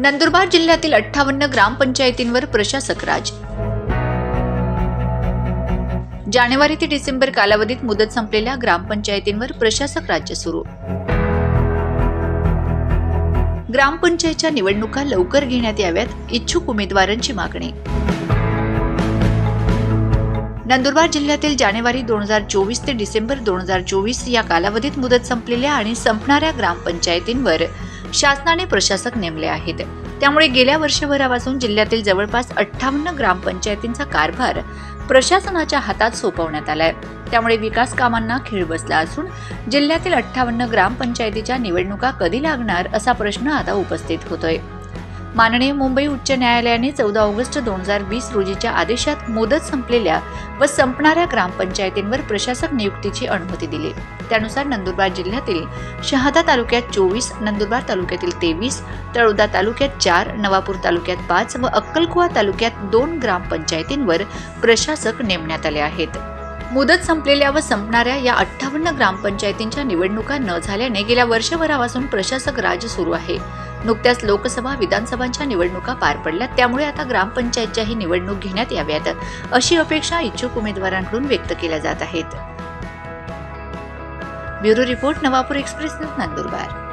नंदुरबार जिल्ह्यातील अठ्ठावन्न ग्रामपंचायतींवर प्रशासक राज. जानेवारी ते डिसेंबर कालावधीत मुदत संपलेल्या ग्रामपंचायतींवर प्रशासक राज्य सुरू. ग्रामपंचायतच्या निवडणुका लवकर घेण्यात याव्यात इच्छुक उमेदवारांची मागणी. नंदुरबार जिल्ह्यातील जानेवारी दोन हजार चोवीस ते डिसेंबर दोन हजार चोवीस या कालावधीत मुदत संपलेल्या आणि संपणाऱ्या ग्रामपंचायतींवर शासनाने प्रशासक नेमले आहेत. त्यामुळे गेल्या वर्षभरापासून जिल्ह्यातील जवळपास अठ्ठावन्न ग्रामपंचायतींचा कारभार प्रशासनाच्या हातात सोपवण्यात आलाय. त्यामुळे विकास कामांना खीळ बसला असून जिल्ह्यातील अठ्ठावन्न ग्रामपंचायतीच्या निवडणुका कधी लागणार असा प्रश्न आता उपस्थित होतोय. माननीय मुंबई उच्च न्यायालयाने चौदा ऑगस्ट दोन हजार वीस रोजीच्या आदेशात मुदत संपलेल्या व संपणाऱ्या ग्रामपंचायतींवर प्रशासक नियुक्तीची अनुमती दिली. त्यानुसार नंदुरबार जिल्ह्यातील शहादा तालुक्यात चोवीस नंदुरबार तालुक्यातील तेवीस तळोदा तालुक्यात चार नवापूर तालुक्यात पाच व अक्कलकुवा तालुक्यात दोन ग्रामपंचायतींवर प्रशासक नेमण्यात आले आहेत. मुदत संपलेल्या व संपणाऱ्या या अठ्ठावन्न ग्रामपंचायतींच्या निवडणुका न झाल्याने गेल्या वर्षभरापासून प्रशासक राज सुरू आहे. नुकत्याच लोकसभा विधानसभांच्या निवडणुका पार पडल्या. त्यामुळे आता ग्रामपंचायतच्याही निवडणूक घेण्यात याव्यात अशी अपेक्षा इच्छुक उमेदवारांकडून व्यक्त केल्या जात आहेत. Bureau report Navapur express news Nandurbar.